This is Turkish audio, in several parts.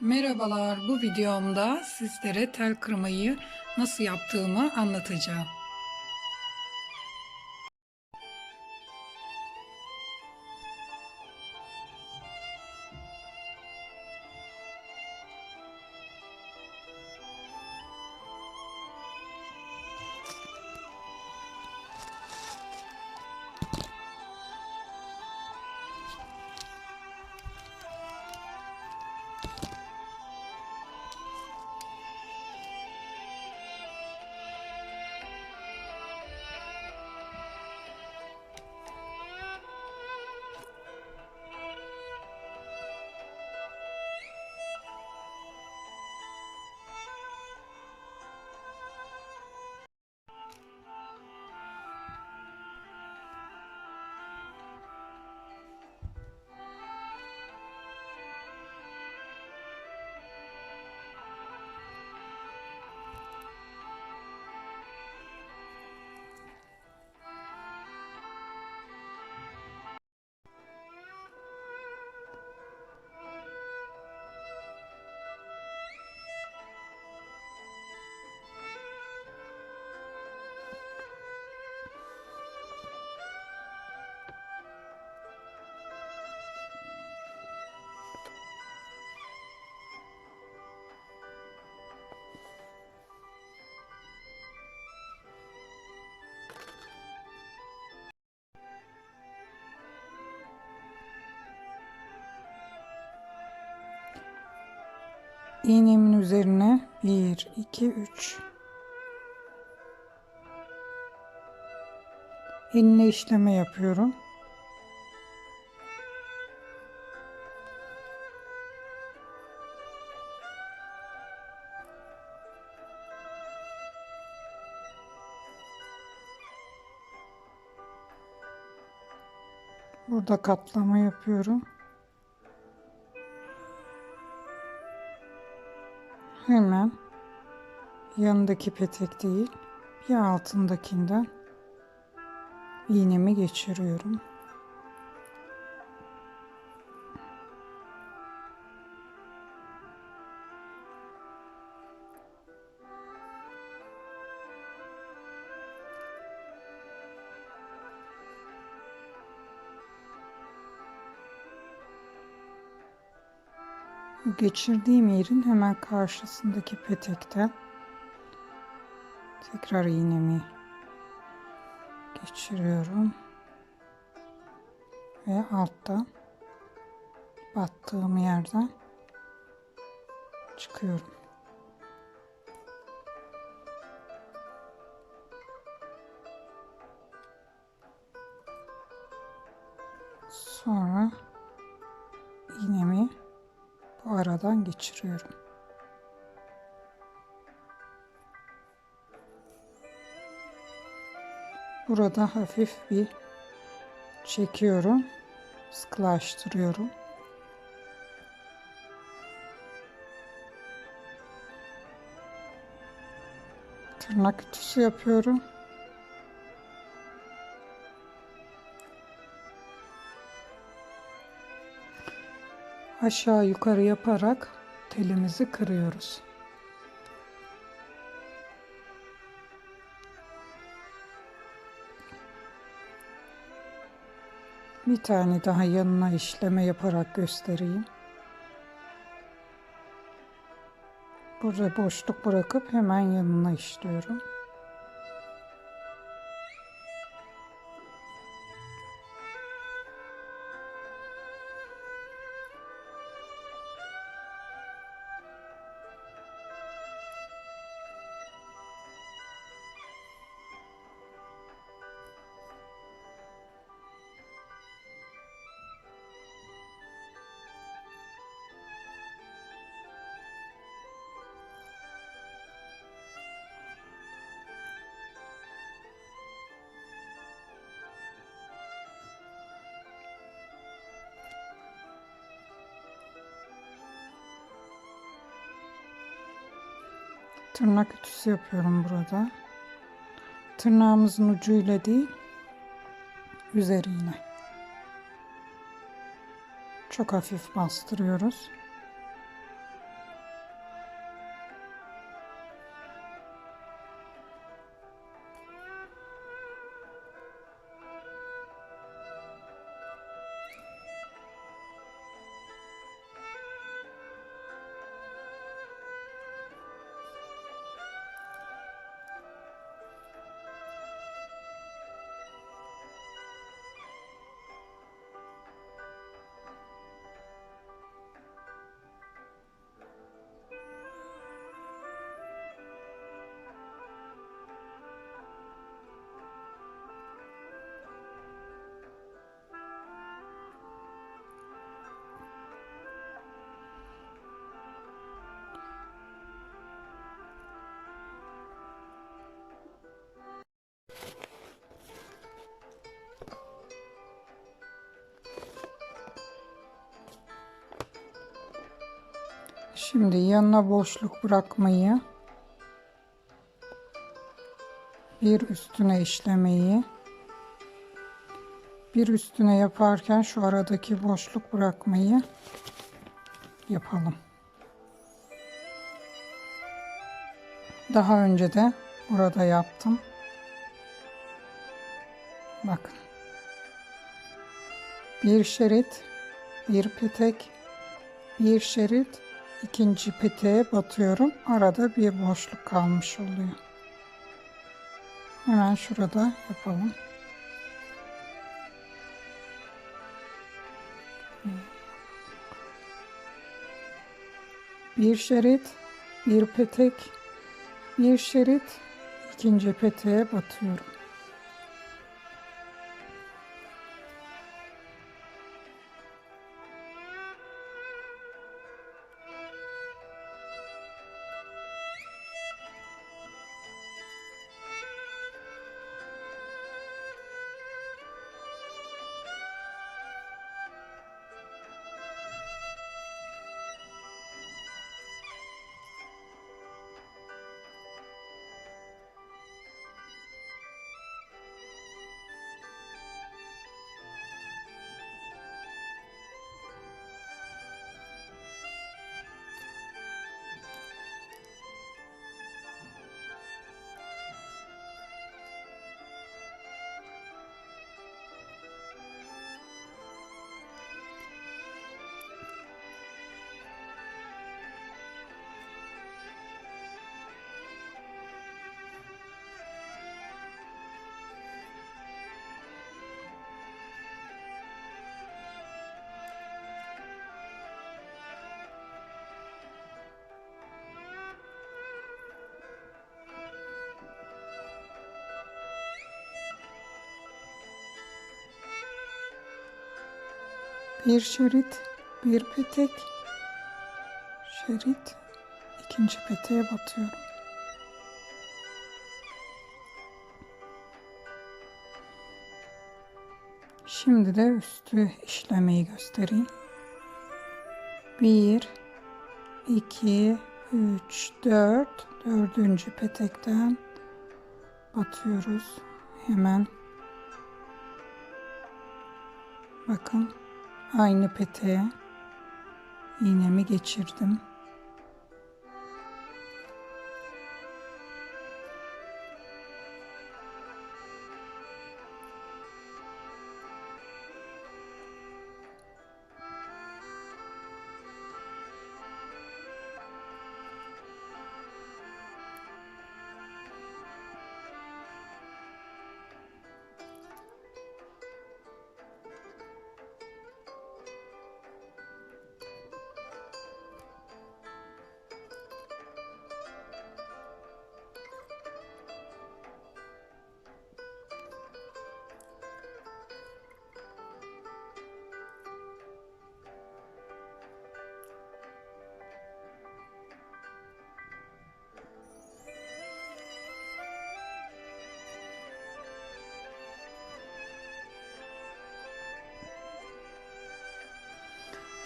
Merhabalar, bu videomda sizlere tel kırmayı nasıl yaptığımı anlatacağım. İğnemin üzerine 1, 2, 3. Eline işleme yapıyorum. Burada katlama yapıyorum. Hemen yanındaki petek değil, bir altındakinden iğnemi geçiriyorum. Geçirdiğim yerin hemen karşısındaki petekten tekrar iğnemi geçiriyorum ve alttan battığım yerden çıkıyorum. Sonra aradan geçiriyorum. Burada hafif bir çekiyorum. Sıkılaştırıyorum. Tırnak ütüsü yapıyorum. Aşağı yukarı yaparak telimizi kırıyoruz. Bir tane daha yanına işleme yaparak göstereyim. Burada boşluk bırakıp hemen yanına işliyorum. Tırnak ütüsü yapıyorum burada. Tırnağımızın ucuyla değil, üzerine. Çok hafif bastırıyoruz. Şimdi yanına boşluk bırakmayı, bir üstüne işlemeyi, bir üstüne yaparken şu aradaki boşluk bırakmayı yapalım. Daha önce de burada yaptım. Bakın. Bir şerit, bir petek, bir şerit, ikinci peteğe batıyorum. Arada bir boşluk kalmış oluyor. Hemen şurada yapalım. Bir şerit, bir petek, bir şerit, ikinci peteğe batıyorum. Bir şerit, bir petek, şerit, ikinci peteğe batıyorum. Şimdi de üstü işlemeyi göstereyim. Bir, iki, üç, dört, dördüncü petekten batıyoruz. Hemen bakın aynı peteğe iğnemi geçirdim.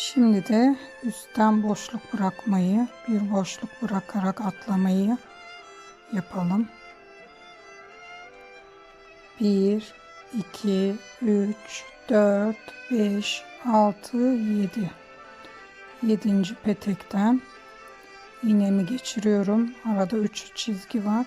Şimdi de üstten boşluk bırakmayı, bir boşluk bırakarak atlamayı yapalım. 1, 2, 3, 4, 5, 6, 7. 7. petekten iğnemi geçiriyorum. Arada 3 çizgi var.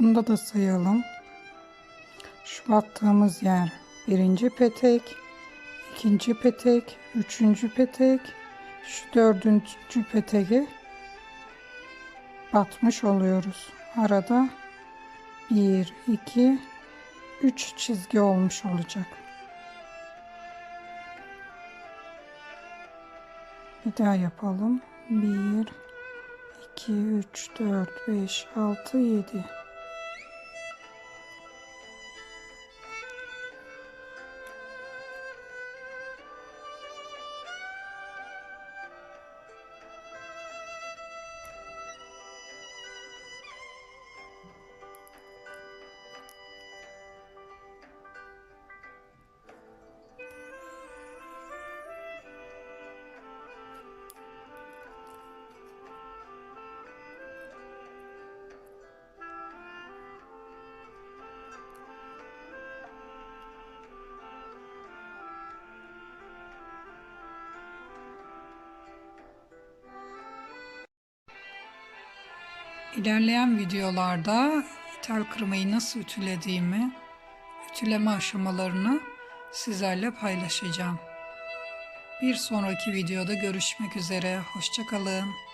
Bunda da sayalım. Şu battığımız yer birinci petek, ikinci petek, üçüncü petek, şu dördüncü petege batmış oluyoruz. Arada bir, iki, üç çizgi olmuş olacak. Bir daha yapalım. Bir, iki, üç, dört, beş, altı, yedi. İlerleyen videolarda ithal kırmayı nasıl ütülediğimi, ütüleme aşamalarını sizlerle paylaşacağım. Bir sonraki videoda görüşmek üzere. Hoşçakalın.